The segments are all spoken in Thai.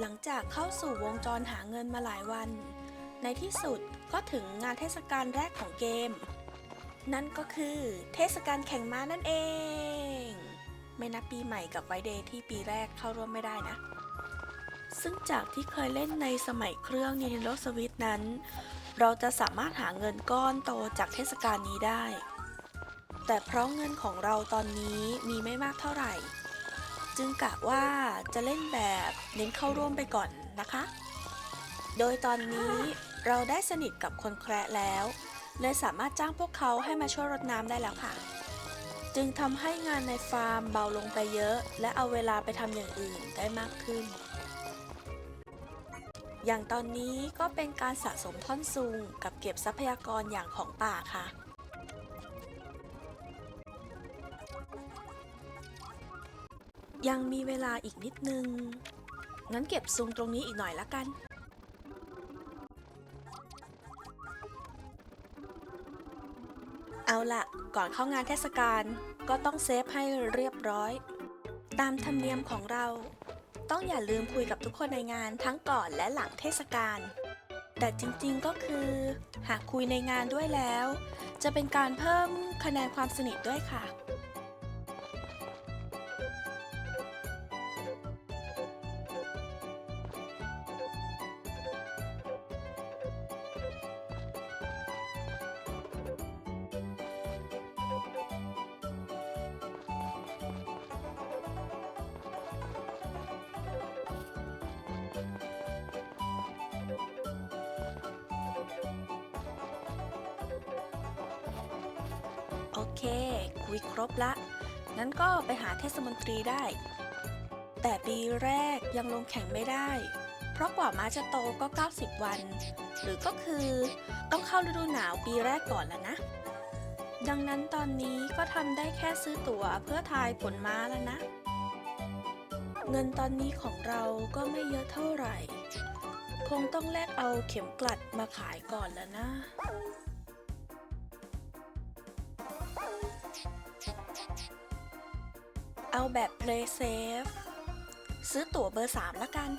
หลังจากเข้าสู่วงจรหาเงินมาหลายวัน ในที่สุดก็ถึงงานเทศกาลแรกของเกม นั่นก็คือเทศกาลแข่งม้านั่นเอง ไม่นับปีใหม่กับไวเดย์ที่ปีแรกเข้าร่วมไม่ได้นะ ซึ่งจากที่เคยเล่นในสมัยเครื่อง Nintendo Switch นั้น เราจะสามารถหาเงินก้อนโตจากเทศกาลนี้ได้ แต่เพราะเงินของเราตอนนี้มีไม่มากเท่าไหร่ จึงกะว่าจะเล่นแบบเน้นเข้าร่วมไปก่อนนะคะ โดยตอนนี้เราได้สนิทกับคนแคระแล้วเลยสามารถจ้างพวกเขาให้มาช่วยรดน้ำได้แล้วค่ะ จึงทำให้งานในฟาร์มเบาลงไปเยอะ และเอาเวลาไปทำอย่างอื่นได้มากขึ้น อย่างตอนนี้ก็เป็นการสะสมท่อนซุงกับเก็บทรัพยากรอย่างของป่าค่ะ ยังมีเวลาอีกนิดนึง งั้นเก็บซุงตรงนี้อีกหน่อยละกัน เอาละก่อนเข้างานเทศกาลก็ต้องเซฟให้เรียบร้อย ตามธรรมเนียมของเรา ต้องอย่าลืมคุยกับทุกคนในงานทั้งก่อนและหลังเทศกาล แต่จริงๆก็คือ หากคุยในงานด้วยแล้ว จะเป็นการเพิ่มคะแนนความสนิทด้วยค่ะ เค คุยครบละ งั้นก็ไปหาเทศมนตรีได้ แต่ปีแรกยังลงแข่งไม่ได้ เพราะกว่าม้าจะโตก็ 90 วัน หรือก็คือต้องเข้าฤดูหนาวปีแรกก่อนแล้วนะ ดังนั้นตอนนี้ก็ทำได้แค่ซื้อตั๋วเพื่อทายผลม้าแล้วนะ เงินตอนนี้ของเราก็ไม่เยอะเท่าไหร่ คงต้องแลกเอาเข็มกลัดมาขายก่อนแล้วนะ เอาแบบ play safe ซื้อตั๋วเบอร์ 3 ละกัน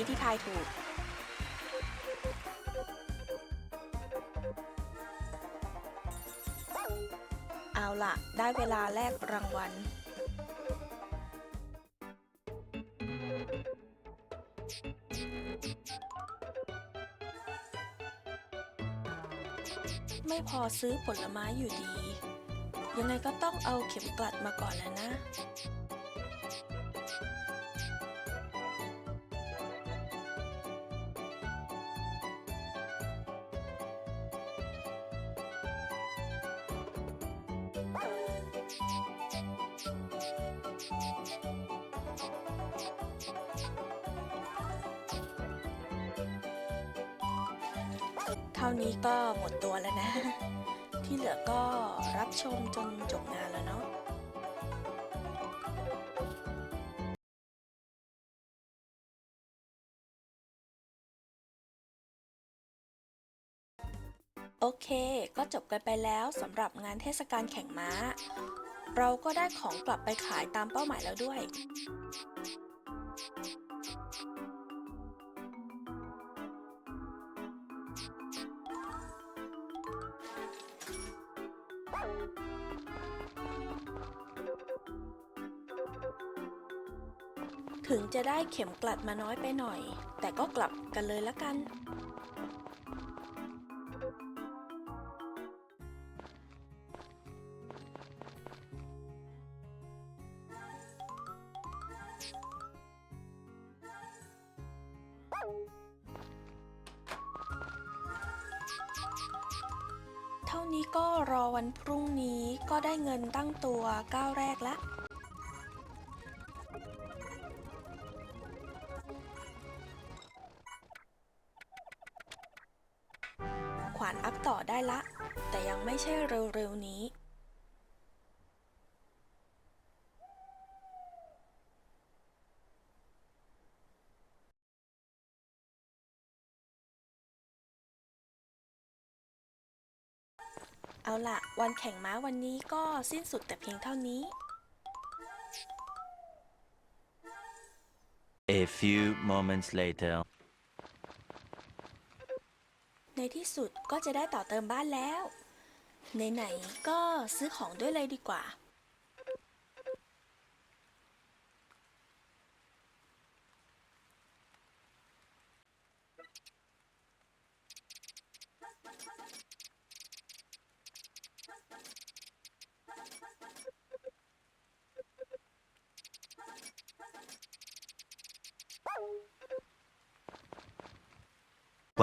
ทีที่ทายถูก เอาละได้เวลาแลกรางวัล ไม่พอซื้อผลไม้อยู่ดี ยังไงก็ต้องเอาเข็มกลัดมาก่อนแล้วนะ เท่านี้ก็หมดตัวแล้วนะ ที่เหลือก็รับชมจนจบงานแล้วเนาะโอเค ก็จบกันไปแล้วสำหรับงานเทศกาลแข่งม้า เราก็ได้ของกลับไปขายตามเป้าหมายแล้วด้วย ถึงจะได้เข็มกลัดมาน้อยไปหน่อย แต่ก็กลับกันเลยละกัน นี้ก็รอวันพรุ่งนี้ก็ได้เงินตั้งตัวก้าวแรกละขวานอัพต่อได้ละ แต่ยังไม่ใช่เร็วๆนี้ เอาล่ะวันแข่งม้าวันนี้ก็สิ้นสุดแต่เพียงเท่านี้ A few moments later. ในที่สุดก็จะได้ต่อเติมบ้านแล้ว ไหนๆก็ซื้อของด้วยเลยดีกว่า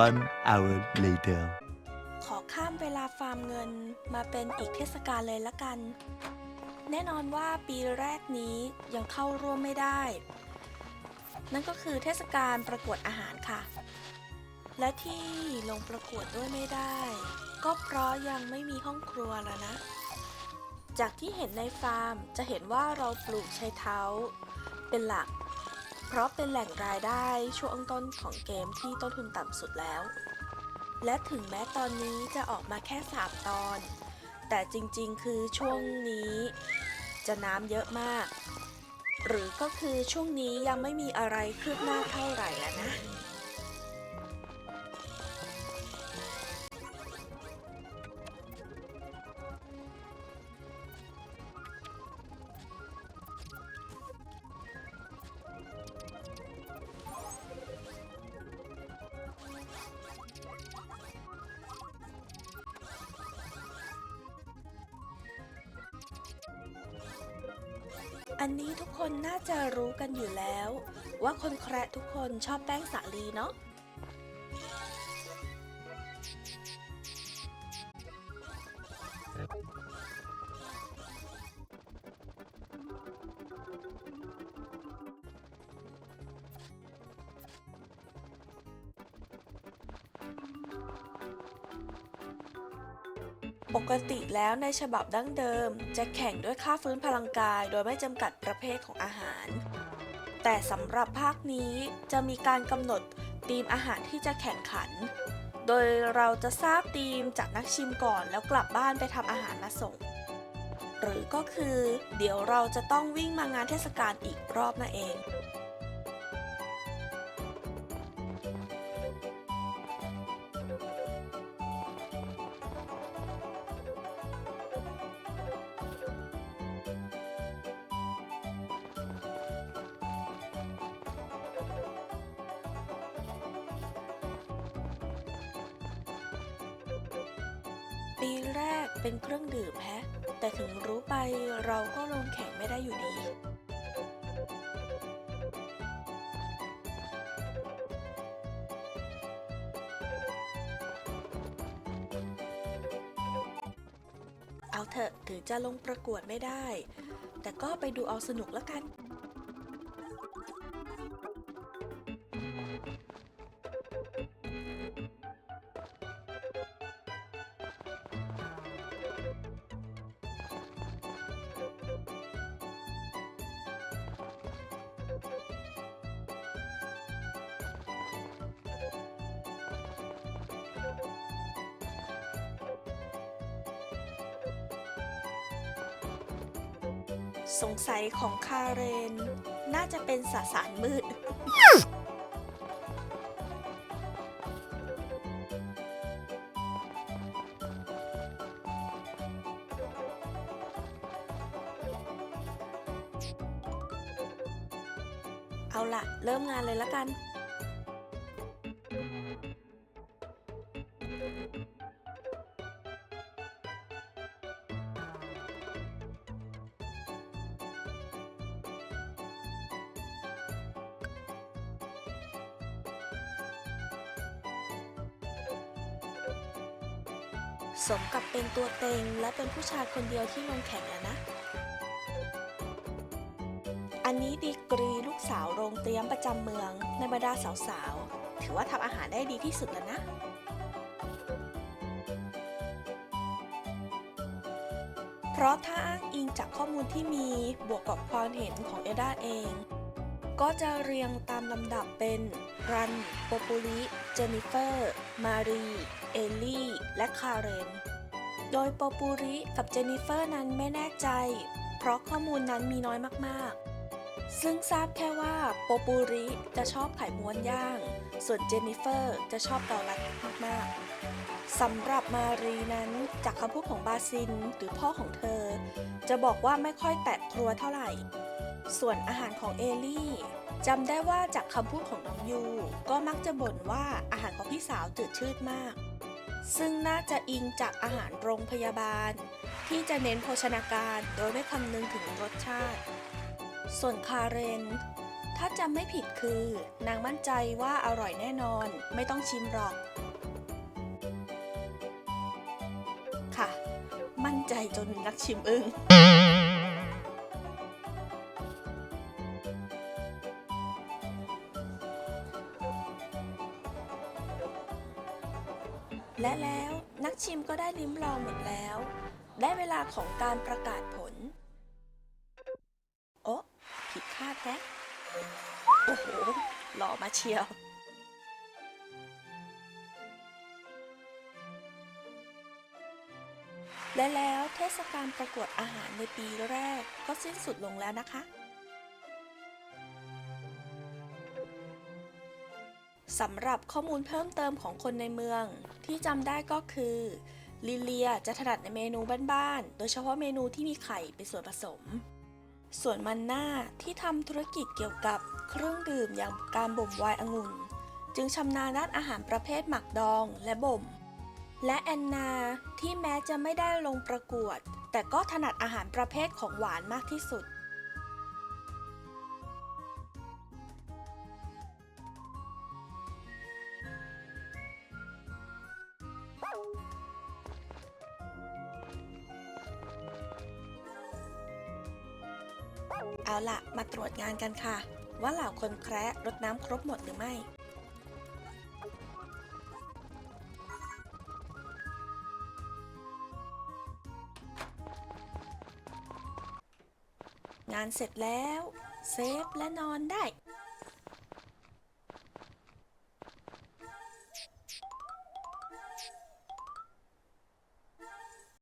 One hour later. ขอข้ามเวลาฟาร์มเงินมาเป็นอีกเทศกาลเลยละกัน แน่นอนว่าปีแรกนี้ยังเข้าร่วมไม่ได้ นั่นก็คือเทศกาลประกวดอาหารค่ะ และที่ลงประกวดด้วยไม่ได้ ก็เพราะยังไม่มีห้องครัวแล้วนะ จากที่เห็นในฟาร์มจะเห็นว่าเราปลูกไชเท้า เป็นหลัก เพราะเป็นแหล่งรายได้ช่วงต้นของเกมที่ต้นทุนต่ำสุดแล้ว และถึงแม้ตอนนี้จะออกมาแค่ 3 ตอน แต่จริงๆ คือช่วงนี้ จะน้ำเยอะมาก หรือก็คือช่วงนี้ยังไม่มีอะไรคืบหน้าเท่าไหร่แล้วนะ อันนี้ทุกคนน่าจะรู้กันอยู่แล้ว ว่าคนแคระทุกคนชอบแป้งสาลีเนาะ แล้วในฉบับดั้งเดิม จะแข่งด้วยค่าฟื้นพลังกาย โดยไม่จำกัดประเภทของอาหาร แต่สำหรับภาคนี้จะมีการกำหนดธีมอาหารที่จะแข่งขัน โดยเราจะทราบธีมจากนักชิมก่อนแล้วกลับบ้านไปทำอาหารมาส่ง หรือก็คือ เดี๋ยวเราจะต้องวิ่งมางานเทศกาลอีกรอบนั่นเอง ปีแรกเป็นเครื่องดื่มแฮะ แต่ถึงรู้ไปเราก็ลงแข่งไม่ได้อยู่ดีเอาเถอะถึงจะลงประกวดไม่ได้ แต่ก็ไปดูเอาสนุกล้วกัน สงสัยของคาเรน น่าจะเป็นสสารมืด เอาละเริ่มงานเลยละกัน สมกับเป็นตัวเต็งและเป็นผู้ชายคนเดียวที่ลงแข่งแล้วนะ อันนี้ดีกรีลูกสาวโรงเตรียมประจำเมืองในบรรดาสาวๆ ถือว่าทำอาหารได้ดีที่สุดแล้วนะเพราะถ้าอ้างอิงจากข้อมูลที่มีบวกกับความเห็นของเอด้าเอง ก็จะเรียงตามลำดับเป็น รัน โปปูลิ เจนิเฟอร์ มารี เอลลี่ และคาเรน โดยโปปูริกับเจนิเฟอร์นั้นไม่แน่ใจ เพราะข้อมูลนั้นมีน้อยมากๆ ซึ่งทราบแค่ว่าโปปูริจะชอบไข่ม้วนย่าง ส่วนเจนนิเฟอร์จะชอบเกาลัดมากๆสำหรับมารีนั้นจากคำพูดของบาซินหรือพ่อของเธอ จะบอกว่าไม่ค่อยแตะครัวเท่าไหร่ ส่วนอาหารของเอลี่ จำได้ว่าจากคำพูดของน้องยู ก็มักจะบ่นว่าอาหารของพี่สาวจืดชืดมาก ซึ่งน่าจะอิงจากอาหารโรงพยาบาล ที่จะเน้นโภชนาการโดยไม่คำนึงถึงรสชาติ ส่วนคาเรน ถ้าจำไม่ผิดคือ นางมั่นใจว่าอร่อยแน่นอน ไม่ต้องชิมหรอก ค่ะ มั่นใจจนนักชิมอึ้ง และแล้วนักชิมก็ได้ลิ้มลองหมดแล้ว ได้เวลาของการประกาศผล โอ้ผิดคาดแฮะโอ้โหหล่อมาเชียว และแล้วเทศกาลประกวดอาหารในปีแรกก็สิ้นสุดลงแล้วนะคะ สำหรับข้อมูลเพิ่มเติมของคนในเมือง ที่จำได้ก็คือลิเลียจะถนัดในเมนูบ้านๆ โดยเฉพาะเมนูที่มีไข่เป็นส่วนผสม ส่วนมันน่าที่ทำธุรกิจเกี่ยวกับเครื่องดื่มอย่างการบ่มไวน์องุ่น จึงชำนาญด้านอาหารประเภทหมักดองและบ่ม และแอนนาที่แม้จะไม่ได้ลงประกวด แต่ก็ถนัดอาหารประเภทของหวานมากที่สุด แล้วล่ะ มาตรวจงานกันค่ะ ว่าเหล่าคนแคระรดน้ำครบหมดหรือไม่งานเสร็จแล้ว เซฟและนอนได้